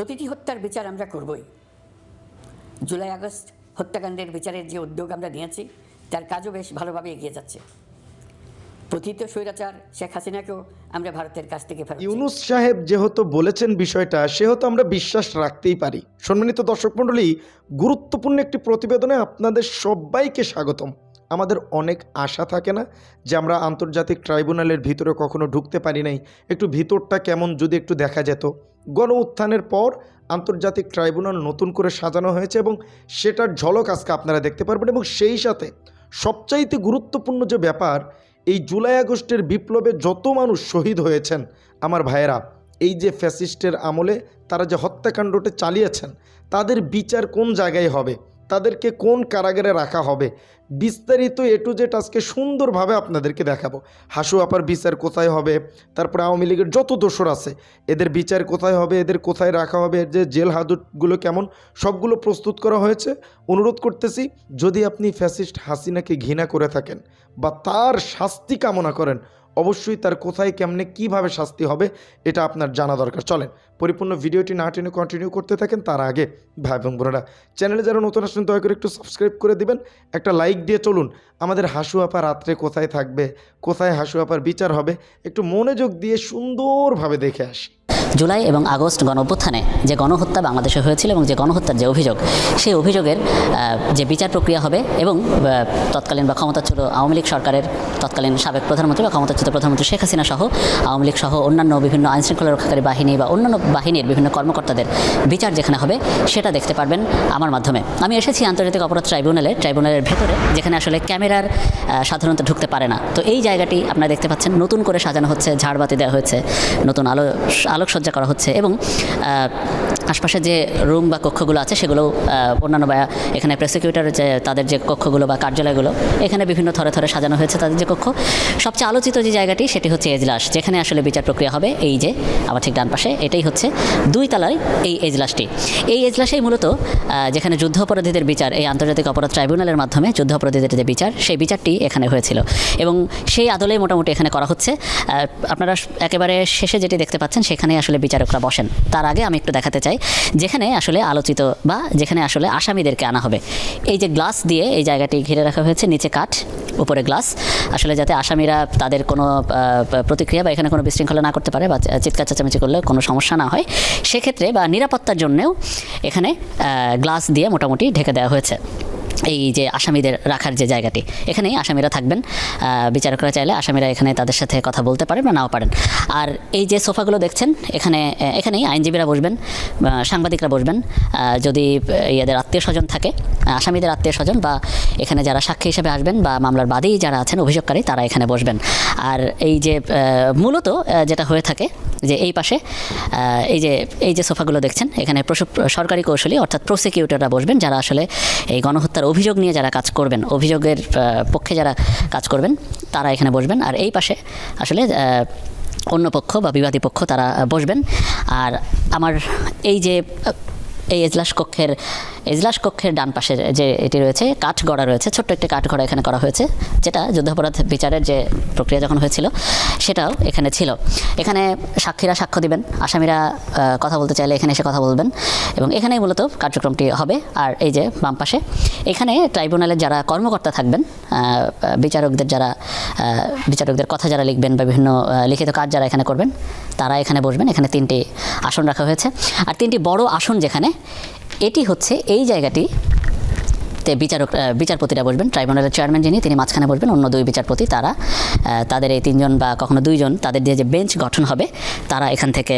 প্রতিটি হত্যার বিচার আমরা করবই। জুলাই আগস্ট হত্যাকাণ্ডের বিচারের যে উদ্যোগ আমরা নিয়েছি, তার কাজও বেশ ভালোভাবে এগিয়ে যাচ্ছে। প্রথিত স্বৈরাচার শেখ হাসিনাকেও আমরা ভারতের কাছ থেকে। ইউনুস সাহেব যেহেতু বলেছেন বিষয়টা, সেহেতু আমরা বিশ্বাস রাখতেই পারি। সম্মানিত দর্শক মণ্ডলী, গুরুত্বপূর্ণ একটি প্রতিবেদনে আপনাদের সবাইকে স্বাগতম। আমাদের অনেক আশা থাকে না যে আমরা আন্তর্জাতিক ট্রাইব্যুনালের ভিতরে কখনো ঢুকতে পারি নাই। একটু ভিতরটা কেমন যদি একটু দেখা যেত। গণ উত্থানের পর আন্তর্জাতিক ট্রাইব্যুনাল নতুন করে সাজানো হয়েছে এবং সেটার ঝলক আজকে আপনারা দেখতে পারবেন এবং সেই সাথে সবচাইতে গুরুত্বপূর্ণ যে ব্যাপার, এই জুলাই আগস্টের বিপ্লবে যত মানুষ শহীদ হয়েছেন, আমার ভাইয়েরা, এই যে ফ্যাসিস্টের আমলে তারা যে হত্যাকাণ্ডটা চালিয়েছেন, তাদের বিচার কোন জায়গায় হবে? তাদেরকে কোন কারাগারে রাখা হবে? বিস্তারিত এ টু জেড আজকে সুন্দরভাবে আপনাদেরকে দেখাবো। হাসু আপার বিচার কোথায় হবে? তারপরে আওয়ামী লীগের যত দোষর আছে, এদের বিচার কোথায় হবে? এদের কোথায় রাখা হবে? যে জেল হাজতগুলো কেমন? সবগুলো প্রস্তুত করা হয়েছে। অনুরোধ করতেছি, যদি আপনি ফ্যাসিস্ট হাসিনাকে ঘৃণা করে থাকেন বা তার শাস্তি কামনা করেন অবশ্যই তার কোথায়, কেমনে, কীভাবে শাস্তি হবে, এটা আপনার জানা দরকার। চলেন, পরিপূর্ণ ভিডিওটি না টেনে কন্টিনিউ করতে থাকেন, তার আগে ভাই এবং বোনেরা, চ্যানেলে যারা নতুন আসেন দয়া করে একটু সাবস্ক্রাইব করে দিবেন, একটা লাইক দিয়ে চলুন। আমাদের হাসু আপা রাত্রে কোথায় থাকবে, কোথায় হাসু আপার বিচার হবে, একটু মনোযোগ দিয়ে সুন্দরভাবে দেখে আসি। জুলাই এবং আগস্ট গণ অভ্যুত্থানে যে গণহত্যা বাংলাদেশে হয়েছিল এবং যে গণহত্যার যে অভিযোগ, সেই অভিযোগের যে বিচার প্রক্রিয়া হবে এবং তৎকালীন বা ক্ষমতাচ্যুত আওয়ামী লীগ সরকারের তৎকালীন সাবেক প্রধানমন্ত্রী বা ক্ষমতাচ্যুত প্রধানমন্ত্রী শেখ হাসিনা সহ আওয়ামী লীগ সহ অন্যান্য বিভিন্ন আইনশৃঙ্খলা রক্ষাকারী বাহিনী বা অন্যান্য বাহিনীর বিভিন্ন কর্মকর্তাদের বিচার যেখানে হবে, সেটা দেখতে পারবেন আমার মাধ্যমে। আমি এসেছি আন্তর্জাতিক অপরাধ ট্রাইব্যুনালে, ট্রাইব্যুনালের ভেতরে, যেখানে আসলে ক্যামেরার সাধারণত ঢুকতে পারে না। তো এই জায়গাটি আপনারা দেখতে পাচ্ছেন, নতুন করে সাজানো হচ্ছে, ঝাড়বাতি দেওয়া হয়েছে, নতুন আলো আলোকসজ্জা করা হচ্ছে এবং আশপাশে যে রুম বা কক্ষগুলো আছে, সেগুলো অন্যান্য বা এখানে প্রসিকিউটর যে, তাদের যে কক্ষগুলো বা কার্যালয়গুলো, এখানে বিভিন্ন থরে থরে সাজানো হয়েছে তাদের যে কক্ষ। সবচেয়ে আলোচিত যে জায়গাটি, সেটি হচ্ছে এজলাস, যেখানে আসলে বিচার প্রক্রিয়া হবে। এই যে, আমার ঠিক ডান পাশে, এটাই হচ্ছে দুই তলায় এই এজলাসটি। এই এজলাসেই মূলত যেখানে যুদ্ধ অপরাধীদের বিচার, এই আন্তর্জাতিক অপরাধ ট্রাইব্যুনালের মাধ্যমে যুদ্ধ অপরাধীদের যে বিচার, সেই বিচারটি এখানে হয়েছিল। এবং সেই আদলে মোটামুটি এখানে করা হচ্ছে। আপনারা একেবারে শেষে যেটি দেখতে পাচ্ছেন সেখানে আসলে বিচারকরা বসেন। তার আগে আমি একটু দেখাতে চাই যেখানে আসলে আলোচিত বা যেখানে আসলে আসামিদেরকে আনা হবে। এই যে গ্লাস দিয়ে এই জায়গাটি ঘিরে রাখা হয়েছে, নিচে কাঠ, উপরে গ্লাস। আসলে যাতে আসামিরা তাদের কোনো প্রতিক্রিয়া বা এখানে কোনো বিশৃঙ্খলা না করতে পারে বা চিৎকার চেঁচামেচি করলে কোনো সমস্যা না হয়, সেক্ষেত্রে বা নিরাপত্তার জন্যেও এখানে গ্লাস দিয়ে মোটামুটি ঢেকে দেওয়া হয়েছে। এই যে আসামিদের রাখার যে জায়গাটি, এখানেই আসামিরা থাকবেন। বিচারকরা চাইলে আসামিরা এখানে তাদের সাথে কথা বলতে পারেন বা নাও পারেন। আর এই যে সোফাগুলো দেখছেন, এখানে এখানেই আইনজীবীরা বসবেন সাংবাদিকরা বসবেন। যদি ইয়েদের আত্মীয় স্বজন থাকে আসামিদের আত্মীয় স্বজন বা এখানে যারা সাক্ষী হিসেবে আসবেন বা মামলার বাদেই যারা আছেন, অভিযোগকারী, তারা এখানে বসবেন। আর এই যে মূলত যেটা হয়ে থাকে যে এই পাশে এই যে এই যে সোফাগুলো দেখছেন, এখানে সরকারি কৌশলী অর্থাৎ প্রসিকিউটররা বসবেন, যারা আসলে এই গণহত্যার অভিযোগ নিয়ে যারা কাজ করবেন, অভিযোগের পক্ষে যারা কাজ করবেন, তারা এখানে বসবেন। আর এই পাশে আসলে অন্য পক্ষ বা বিবাদী পক্ষ তারা বসবেন। আর আমার এই যে এই এজলাস কক্ষের এজলাস কক্ষের ডান পাশে যে এটি রয়েছে কাঠ গড়া রয়েছে, ছোট্ট একটি কাঠ গড়া এখানে করা হয়েছে, যেটা যুদ্ধাপরাধ বিচারের যে প্রক্রিয়া যখন হয়েছিল, সেটাও এখানে ছিল। এখানে সাক্ষীরা সাক্ষ্য দিবেন, আসামিরা কথা বলতে চাইলে এখানে এসে কথা বলবেন এবং এখানেই মূলত কার্যক্রমটি হবে। আর এই যে বাম পাশে, এখানে ট্রাইব্যুনালের যারা কর্মকর্তা থাকবেন বিচারকদের যারা বিচারকদের কথা যারা লিখবেন বা বিভিন্ন লিখিত কাজ যারা এখানে করবেন, তারা এখানে বসবেন। এখানে তিনটি আসন রাখা হয়েছে। আর তিনটি বড় আসন যেখানে এটি হচ্ছে এই জায়গাটি। তে বিচারক বিচারপতিরা বসবেন ট্রাইব্যুনালের চেয়ারম্যান যিনি, তিনি মাঝখানে বসবেন অন্য দুই বিচারপতি, তারা তাদের এই তিনজন বা কখনো দুইজন, তাদের দিয়ে যে বেঞ্চ গঠন হবে, তারা এখান থেকে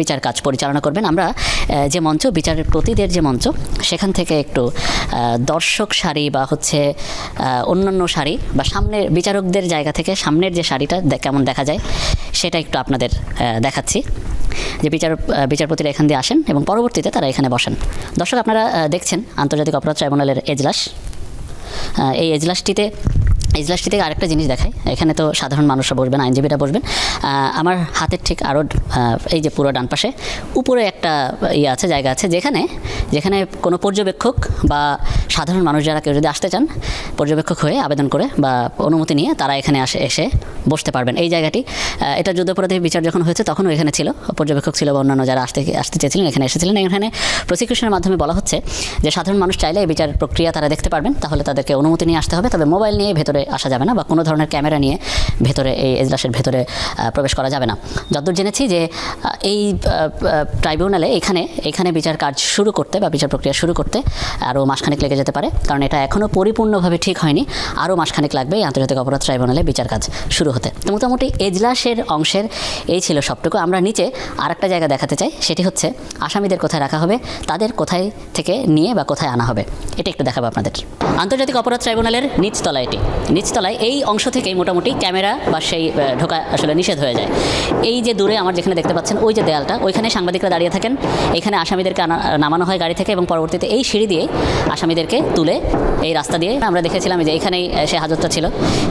বিচার কাজ পরিচালনা করবেন। আমরা যে মঞ্চ বিচারের প্রতিদের যে মঞ্চ, সেখান থেকে একটু দর্শক সারি বা হচ্ছে অন্যান্য সারি বা সামনের বিচারকদের জায়গা থেকে সামনের যে শাড়িটা কেমন দেখা যায়, সেটা একটু আপনাদের দেখাচ্ছি। যে বিচার বিচারপতিরা এখান দিয়ে আসেন এবং পরবর্তীতে তারা এখানে বসেন। দর্শক, আপনারা দেখছেন আন্তর্জাতিক অপরাধ ট্রাইব্যুনালের এজলাস। এই এজলাসটিতে এজলাসটিতে আরেকটা জিনিস দেখায় এখানে তো সাধারণ মানুষরা বসবেন, আইনজীবীরা বসবেন। আমার হাতের ঠিক আরও এই যে পুরো ডান পাশে, উপরে একটা ইয়ে আছে, জায়গা আছে, যেখানে যেখানে কোনো পর্যবেক্ষক বা সাধারণ মানুষ যারা কেউ যদি আসতে চান, পর্যবেক্ষক হয়ে আবেদন করে বা অনুমতি নিয়ে তারা এখানে আসে, এসে বসতে পারবেন। এই জায়গাটি এটা যুদ্ধপরাধী বিচার যখন হয়েছে তখনও এখানে ছিল। পর্যবেক্ষক ছিল বা অন্যান্য যারা আসতে আসতে চেয়েছিলেন এখানে এসেছিলেন। এখানে প্রসিকিউশনের মাধ্যমে বলা হচ্ছে যে সাধারণ মানুষ চাইলে এই বিচার প্রক্রিয়া তারা দেখতে পারবেন। তাহলে তাদেরকে অনুমতি নিয়ে আসতে হবে। তবে মোবাইল নিয়ে ভেতরে আসা যাবে না বা কোনো ধরনের ক্যামেরা নিয়ে ভেতরে, এই এজলাসের ভেতরে প্রবেশ করা যাবে না। যতদূর জেনেছি যে এই ট্রাইব্যুনালে এখানে এখানে বিচার কাজ শুরু করতে বা বিচার প্রক্রিয়া শুরু করতে আরও মাসখানেক লেগে যেতে পারে। কারণ এটা এখনও পরিপূর্ণভাবে ঠিক হয়নি। আরও মাসখানেক লাগবে এই আন্তর্জাতিক অপরাধ ট্রাইব্যুনালে বিচার কাজ শুরু হতে। তো মোটামুটি এজলাসের অংশের এই ছিল সবটুকু। আমরা নিচে আরেকটা জায়গা দেখাতে চাই। সেটি হচ্ছে আসামিদের কোথায় রাখা হবে, তাদের কোথায় থেকে নিয়ে বা কোথায় আনা হবে। এটা একটু দেখাবো আপনাদের। আন্তর্জাতিক অপরাধ ট্রাইব্যুনালের নিচতলা এটি। নিচতলায় এই অংশ থেকেই মোটামুটি ক্যামেরা বা সেই ঢোকা আসলে নিষেধ হয়ে যায়। এই যে দূরে আমার যেখানে দেখতে পাচ্ছেন, ওই যে দেয়ালটা, ওইখানে সাংবাদিকরা দাঁড়িয়ে থাকেন। এখানে আসামিদেরকে নামানো হয় থেকে এবং পরবর্তীতে এই সিঁড়ি দিয়ে আসামিদেরকে তুলে এই রাস্তা দিয়ে আমরা দেখেছিলাম যে এখানেই সেই হাজতটা ছিল।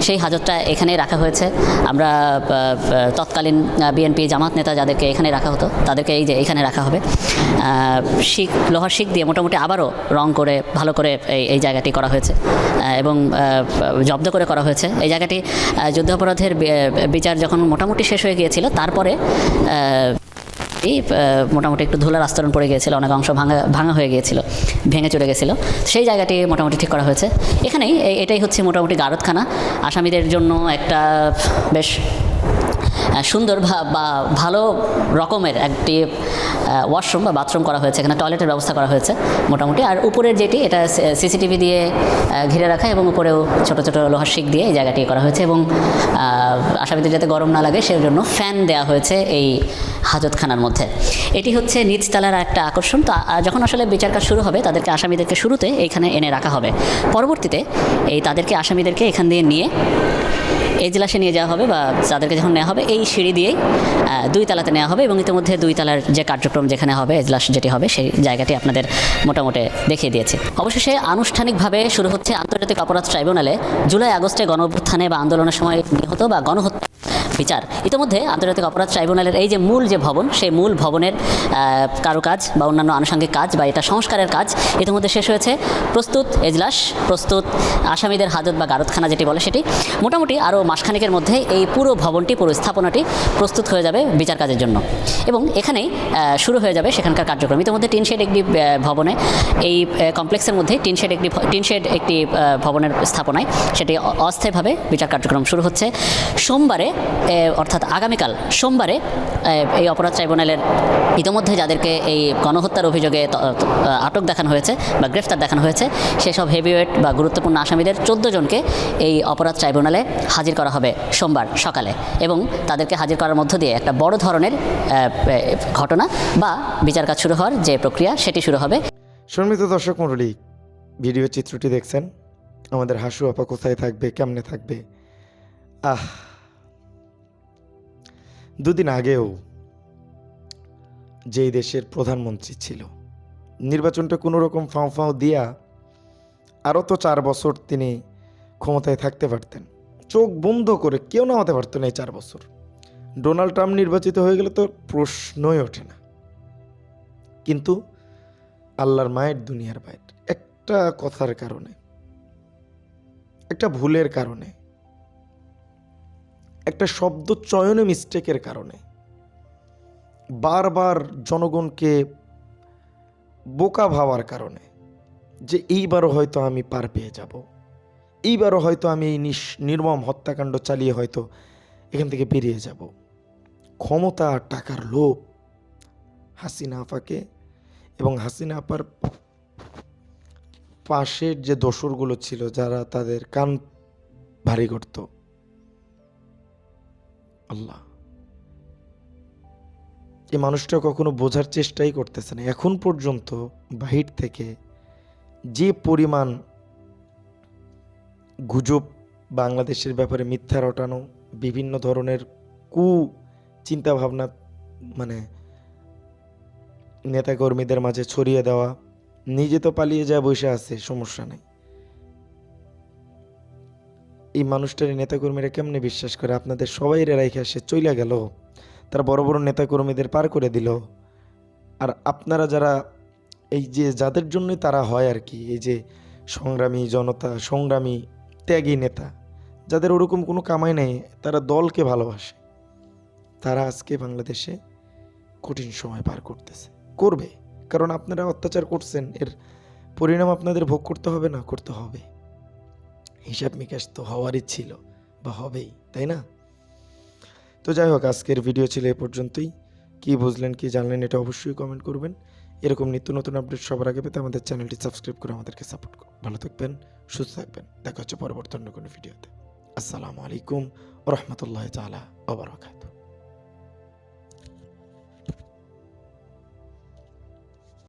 সেই হাজতটা এখানেই রাখা হয়েছে। আমরা তৎকালীন বিএনপি জামাত নেতা যাদেরকে এখানে রাখা হতো, তাদেরকে এই যে এখানে রাখা হবে। শিখ, লোহার শিখ দিয়ে মোটামুটি আবারও রং করে, ভালো করে এই এই জায়গাটি করা হয়েছে। এবং জব্দ করে করা হয়েছে। এই জায়গাটি যুদ্ধাপরাধের বিচার যখন মোটামুটি শেষ হয়ে গিয়েছিল, তারপরে এই মোটামুটি একটু ধুলার আস্তরণ পড়ে গিয়েছিল, অনেক অংশ ভাঙা ভাঙা হয়ে গিয়েছিল, ভেঙে চলে গেছিল। সেই জায়গাটি মোটামুটি ঠিক করা হয়েছে। এখানেই এটাই হচ্ছে মোটামুটি গারদখানা। আসামিদের জন্য একটা বেশ সুন্দর বা ভালো রকমের একটি ওয়াশরুম বা বাথরুম করা হয়েছে। এখানে টয়লেটের ব্যবস্থা করা হয়েছে মোটামুটি। আর উপরের যেটি, এটা সিসিটিভি দিয়ে ঘিরে রাখা এবং উপরেও ছোট ছোট লোহার শিক দিয়ে এই জায়গাটি করা হয়েছে এবং আসামিদের যাতে গরম না লাগে সেই জন্য ফ্যান দেওয়া হয়েছে এই হাজতখানার মধ্যে। এটি হচ্ছে নিচতলার একটা আকর্ষণ। তো যখন আসলে বিচার কাজ শুরু হবে, তাদেরকে আসামিদেরকে শুরুতে এইখানে এনে রাখা হবে। পরবর্তীতে এই তাদেরকে আসামিদেরকে এখান দিয়ে নিয়ে এজলাসে নিয়ে যাওয়া হবে বা তাদেরকে যখন নেওয়া হবে, এই সিঁড়ি দিয়েই দুই তালাতে নেওয়া হবে এবং ইতিমধ্যে দুই তালার যে কার্যক্রম যেখানে হবে, এজলাস যেটি হবে, সেই জায়গাটি আপনাদের মোটামুটি দেখিয়ে দিয়েছে। অবশেষে আনুষ্ঠানিকভাবে শুরু হচ্ছে আন্তর্জাতিক অপরাধ ট্রাইব্যুনালে জুলাই আগস্টে গণ বা আন্দোলনের সময় নিহত বা গণহত্যা বিচার। ইতিমধ্যে আন্তর্জাতিক অপরাধ ট্রাইব্যুনালের এই যে মূল যে ভবন, সেই মূল ভবনের কারুকাজ বা অন্যান্য আনুষঙ্গিক কাজ বা এটা সংস্কারের কাজ ইতিমধ্যে শেষ হয়েছে। প্রস্তুত এজলাস, প্রস্তুত আসামিদের হাজত বা গারদখানা যেটি বলে সেটি। মোটামুটি আরও মাসখানেকের মধ্যে এই পুরো ভবনটি, পুরো স্থাপনাটি প্রস্তুত হয়ে যাবে বিচার কাজের জন্য। এবং এখানেই শুরু হয়ে যাবে সেখানকার কার্যক্রম। ইতিমধ্যে টিন শেড একটি ভবনে, এই কমপ্লেক্সের মধ্যে টিন শেড একটি ভ- টিন শেড একটি ভবনের স্থাপনায় সেটি অস্থায়ীভাবে বিচার কার্যক্রম শুরু হচ্ছে। সোমবারে অর্থাৎ আগামীকাল সোমবারে এই অপরাধ ট্রাইব্যুনালের ইতিমধ্যে যাদেরকে এই গণহত্যার অভিযোগে আটক দেখানো হয়েছে বা গ্রেফতার দেখানো হয়েছে, সেসব হেভিওয়েট বা গুরুত্বপূর্ণ আসামিদের চোদ্দ জনকে এই অপরাধ ট্রাইব্যুনালে হাজির করা হবে সোমবার সকালে এবং তাদেরকে হাজির করার মধ্য দিয়ে একটা বড় ধরনের ঘটনা বা বিচার কাজ শুরু হওয়ার যে প্রক্রিয়া, সেটি শুরু হবে। সম্মিলিত দর্শক মণ্ডলী, ভিডিও চিত্রটি দেখছেন। আমাদের হাসু আপা কোথায় থাকবে, কেমনে থাকবে? আহ! দুদিন আগেও যেই দেশের প্রধানমন্ত্রী ছিল, নির্বাচনটা কোনো রকম ফাঁও ফাঁও দিয়া আরও তো চার বছর তিনি ক্ষমতায় থাকতে পারতেন। চোখ বন্ধ করে কেউ না হতে পারতো না এই চার বছর। ডোনাল্ড ট্রাম্প নির্বাচিত হয়ে গেলে তো প্রশ্নই ওঠে না। কিন্তু আল্লাহর মায়ের দুনিয়ার বাইরে একটা কথার কারণে, একটা ভুলের কারণে একটা শব্দ চয়নে মিস্টেকের কারণে। বারবার জনগণকে বোকা ভাবার কারণে যে এইবারও হয়তো আমি পার পেয়ে যাব। এইবারও হয়তো আমি এই নির্মম হত্যাকাণ্ড চালিয়ে হয়তো এখান থেকে বেরিয়ে যাব। ক্ষমতা আর টাকার লোভ হাসিনা আপাকে এবং হাসিনা আপার পাশের যে দোসরগুলো ছিল যারা তাদের কান ভারী করত আল্লাহ। এই মানুষটা কখনো বোঝার চেষ্টাই করতেছে না। এখন পর্যন্ত বাহির থেকে যে পরিমাণ গুজব বাংলাদেশের ব্যাপারে মিথ্যা রটানো, বিভিন্ন ধরনের কু চিন্তাভাবনা মানে নেতাকর্মীদের মাঝে ছড়িয়ে দেওয়া, নিজে তো পালিয়ে যায় বসে আছে, সমস্যা নেই। এই মানুষটার নেতাকর্মীরা কেমনে বিশ্বাস করে? আপনাদের সবাই রেখে সে চইলা গেল। তারা বড় বড় নেতাকর্মীদের পার করে দিল। আর আপনারা যারা এই যে যাদের জন্যই তারা হয় আর কি, এই যে সংগ্রামী জনতা, সংগ্রামী ত্যাগী নেতা, যাদের ওরকম কোনো কামাই নেই, তারা দলকে ভালোবাসে। তারা আজকে বাংলাদেশে কঠিন সময় পার করতেছে। করবে। কারণ আপনারা অত্যাচার করছেন, এর পরিণাম আপনাদের ভোগ করতে হবে না, করতে হবে। হিসাব নিকাশ তো হওয়ারই ছিল বা হবেই, তাই না? তো যাই হোক, আজকের ভিডিও ছিল এ পর্যন্তই। কি বুঝলেন, কি জানলেন, এটা অবশ্যই কমেন্ট করবেন। এরকম নিত্য নতুন আপডেট সবার আগে পেতে আমাদের চ্যানেলটি সাবস্ক্রাইব করে আমাদেরকে সাপোর্ট করুন। ভালো থাকবেন, সুস্থ থাকবেন। দেখা হচ্ছে পরবর্তী অন্য কোনো ভিডিওতে আসসালামু আলাইকুম রহমতুল্লাহ তালা ওবরাকাত